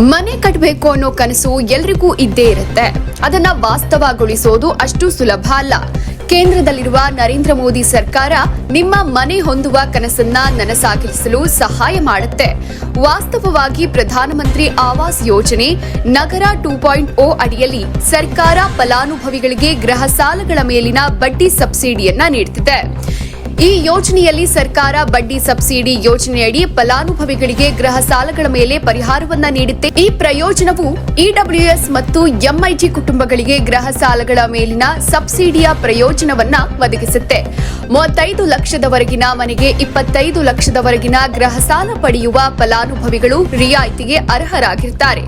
ಮನೆ ಕಟ್ಟಬೇಕು ಅನ್ನೋ ಕನಸು ಎಲ್ರಿಗೂ ಇದ್ದೇ ಇರುತ್ತೆ. ಅದನ್ನ ವಾಸ್ತವಗೊಳಿಸೋದು ಅಷ್ಟು ಸುಲಭ ಅಲ್ಲ. ಕೇಂದ್ರದಲ್ಲಿರುವ ನರೇಂದ್ರ ಮೋದಿ ಸರ್ಕಾರ ನಿಮ್ಮ ಮನೆ ಹೊಂದುವ ಕನಸನ್ನ ನನಸಾಗಿಸಲು ಸಹಾಯ ಮಾಡುತ್ತೆ. ವಾಸ್ತವವಾಗಿ ಪ್ರಧಾನಮಂತ್ರಿ ಆವಾಸ್ ಯೋಜನೆ ನಗರ ಟೂ ಪಾಯಿಂಟ್ ಓ ಅಡಿಯಲ್ಲಿ ಸರ್ಕಾರ ಫಲಾನುಭವಿಗಳಿಗೆ ಗೃಹ ಸಾಲಗಳ ಮೇಲಿನ ಬಡ್ಡಿ ಸಬ್ಸಿಡಿಯನ್ನ ನೀಡುತ್ತಿದೆ ಈ ಯೋಜನೆಯಲ್ಲಿ ಸರ್ಕಾರ ಬಡ್ಡಿ ಸಬ್ಸಿಡಿ ಯೋಜನೆಯಡಿ ಫಲಾನುಭವಿಗಳಿಗೆ ಗೃಹ ಸಾಲಗಳ ಮೇಲೆ ಪರಿಹಾರವನ್ನ ನೀಡುತ್ತೆ. ಈ ಪ್ರಯೋಜನವು ಇಡಬ್ಲ್ಯೂಎಸ್ ಮತ್ತು ಎಂಐಜಿ ಕುಟುಂಬಗಳಿಗೆ ಗೃಹ ಸಾಲಗಳ ಮೇಲಿನ ಸಬ್ಸಿಡಿಯ ಪ್ರಯೋಜನವನ್ನ ಒದಗಿಸುತ್ತೆ. ಮೂವತ್ತೈದು ಲಕ್ಷದವರೆಗಿನ ಮನೆಗೆ ಇಪ್ಪತ್ತೈದು ಲಕ್ಷದವರೆಗಿನ ಗೃಹ ಸಾಲ ಪಡೆಯುವ ಫಲಾನುಭವಿಗಳು ರಿಯಾಯಿತಿಗೆ ಅರ್ಹರಾಗಿರ್ತಾರೆ.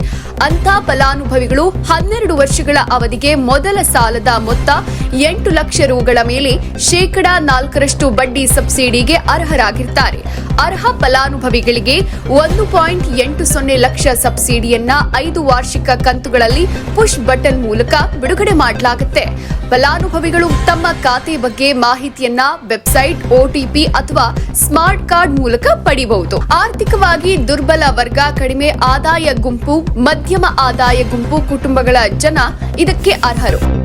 ಅಂಥ ಫಲಾನುಭವಿಗಳು ಹನ್ನೆರಡು ವರ್ಷಗಳ ಅವಧಿಗೆ ಮೊದಲ ಸಾಲದ ಮೊತ್ತ ಎಂಟು ಲಕ್ಷ ರುಗಳ ಮೇಲೆ ಶೇಕಡಾ ನಾಲ್ಕರಷ್ಟು ಬಡ್ಡಿ ಸಬ್ಸಿಡಿಗೆ ಅರ್ಹರಾಗಿರ್ತಾರೆ. ಅರ್ಹ ಫಲಾನುಭವಿಗಳಿಗೆ ಒಂದು ಪಾಯಿಂಟ್ ಎಂಟು ಸೊನ್ನೆ ಲಕ್ಷ ಸಬ್ಸಿಡಿಯನ್ನ ಐದು ವಾರ್ಷಿಕ ಕಂತುಗಳಲ್ಲಿ ಪುಷ್ ಬಟನ್ ಮೂಲಕ ಬಿಡುಗಡೆ ಮಾಡಲಾಗುತ್ತೆ. ಫಲಾನುಭವಿಗಳು ತಮ್ಮ ಖಾತೆ ಬಗ್ಗೆ ಮಾಹಿತಿಯನ್ನ ವೆಬ್ಸೈಟ್ ಒಟಿಪಿ ಅಥವಾ ಸ್ಮಾರ್ಟ್ ಕಾರ್ಡ್ ಮೂಲಕ ಪಡೆಯಬಹುದು ಆರ್ಥಿಕವಾಗಿ ದುರ್ಬಲ ವರ್ಗ, ಕಡಿಮೆ ಆದಾಯ ಗುಂಪು, ಮಧ್ಯಮ ಆದಾಯ ಗುಂಪು ಕುಟುಂಬಗಳ ಜನ ಇದಕ್ಕೆ ಅರ್ಹರು.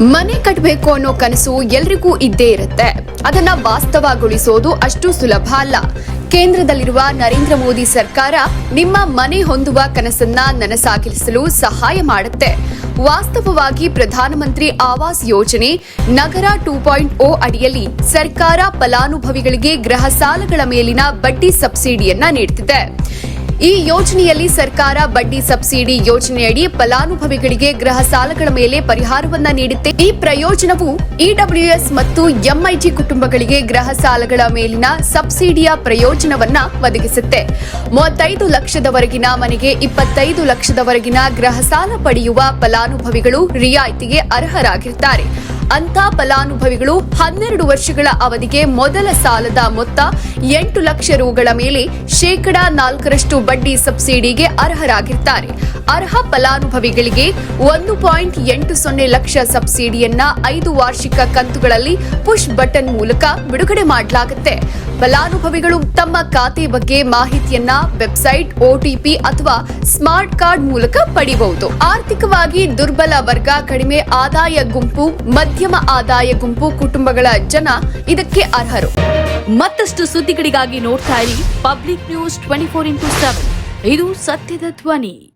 ಮನೆ ಕಟ್ಟಬೇಕು ಅನ್ನೋ ಕನಸು ಎಲ್ರಿಗೂ ಇದ್ದೇ ಇರುತ್ತೆ. ಅದನ್ನ ವಾಸ್ತವಗೊಳಿಸೋದು ಅಷ್ಟು ಸುಲಭ ಅಲ್ಲ. ಕೇಂದ್ರದಲ್ಲಿರುವ ನರೇಂದ್ರ ಮೋದಿ ಸರ್ಕಾರ ನಿಮ್ಮ ಮನೆ ಹೊಂದುವ ಕನಸನ್ನ ನನಸಾಗಿಸಲು ಸಹಾಯ ಮಾಡುತ್ತೆ. ವಾಸ್ತವವಾಗಿ ಪ್ರಧಾನಮಂತ್ರಿ ಆವಾಸ್ ಯೋಜನೆ ನಗರ ಟೂ ಪಾಯಿಂಟ್ ಓ ಅಡಿಯಲ್ಲಿ ಸರ್ಕಾರ ಫಲಾನುಭವಿಗಳಿಗೆ ಗೃಹ ಸಾಲಗಳ ಮೇಲಿನ ಬಡ್ಡಿ ಸಬ್ಸಿಡಿಯನ್ನ ನೀಡುತ್ತಿದೆ ಈ ಯೋಜನೆಯಲ್ಲಿ ಸರ್ಕಾರ ಬಡ್ಡಿ ಸಬ್ಸಿಡಿ ಯೋಜನೆಯಡಿ ಫಲಾನುಭವಿಗಳಿಗೆ ಗೃಹ ಸಾಲಗಳ ಮೇಲೆ ಪರಿಹಾರವನ್ನ ನೀಡುತ್ತೆ. ಈ ಪ್ರಯೋಜನವು ಇಡಬ್ಲ್ಯೂಎಸ್ ಮತ್ತು ಎಂಐಜಿ ಕುಟುಂಬಗಳಿಗೆ ಗೃಹ ಸಾಲಗಳ ಮೇಲಿನ ಸಬ್ಸಿಡಿಯ ಪ್ರಯೋಜನವನ್ನ ಒದಗಿಸುತ್ತೆ. ಮೂವತ್ತೈದು ಲಕ್ಷದವರೆಗಿನ ಮನೆಗೆ ಇಪ್ಪತ್ತೈದು ಲಕ್ಷದವರೆಗಿನ ಗೃಹ ಸಾಲ ಪಡೆಯುವ ಫಲಾನುಭವಿಗಳು ರಿಯಾಯಿತಿಗೆ ಅರ್ಹರಾಗಿರ್ತಾರೆ. ಅಂತ ಫಲಾನುಭವಿಗಳು ಹನ್ನೆರಡು ವರ್ಷಗಳ ಅವಧಿಗೆ ಮೊದಲ ಸಾಲದ ಮೊತ್ತ ಎಂಟು ಲಕ್ಷ ರುಗಳ ಮೇಲೆ ಶೇಕಡಾ ನಾಲ್ಕರಷ್ಟು ಬಡ್ಡಿ ಸಬ್ಸಿಡಿಗೆ ಅರ್ಹರಾಗಿರ್ತಾರೆ. ಅರ್ಹ ಫಲಾನುಭವಿಗಳಿಗೆ ಒಂದು ಪಾಯಿಂಟ್ ಎಂಟು ಸೊನ್ನೆ ಲಕ್ಷ ಸಬ್ಸಿಡಿಯನ್ನ ಐದು ವಾರ್ಷಿಕ ಕಂತುಗಳಲ್ಲಿ ಪುಷ್ ಬಟನ್ ಮೂಲಕ ಬಿಡುಗಡೆ ಮಾಡಲಾಗುತ್ತೆ. ಫಲಾನುಭವಿಗಳು ತಮ್ಮ ಖಾತೆ ಬಗ್ಗೆ ಮಾಹಿತಿಯನ್ನ ವೆಬ್ಸೈಟ್ ಒಟಿಪಿ ಅಥವಾ ಸ್ಮಾರ್ಟ್ ಕಾರ್ಡ್ ಮೂಲಕ ಪಡೆಯಬಹುದು ಆರ್ಥಿಕವಾಗಿ ದುರ್ಬಲ ವರ್ಗ, ಕಡಿಮೆ ಆದಾಯ ಗುಂಪು ಮಧ್ಯಮ ಆದಾಯ ಗುಂಪು ಕುಟುಂಬಗಳ ಜನ ಇದಕ್ಕೆ ಅರ್ಹರು. ಮತ್ತಷ್ಟು ಸುದ್ದಿಗಳಿಗಾಗಿ ನೋಡ್ತಾ ಇರಿ Public News twenty four into seven ಇದು ಸತ್ಯದ ಧ್ವನಿ.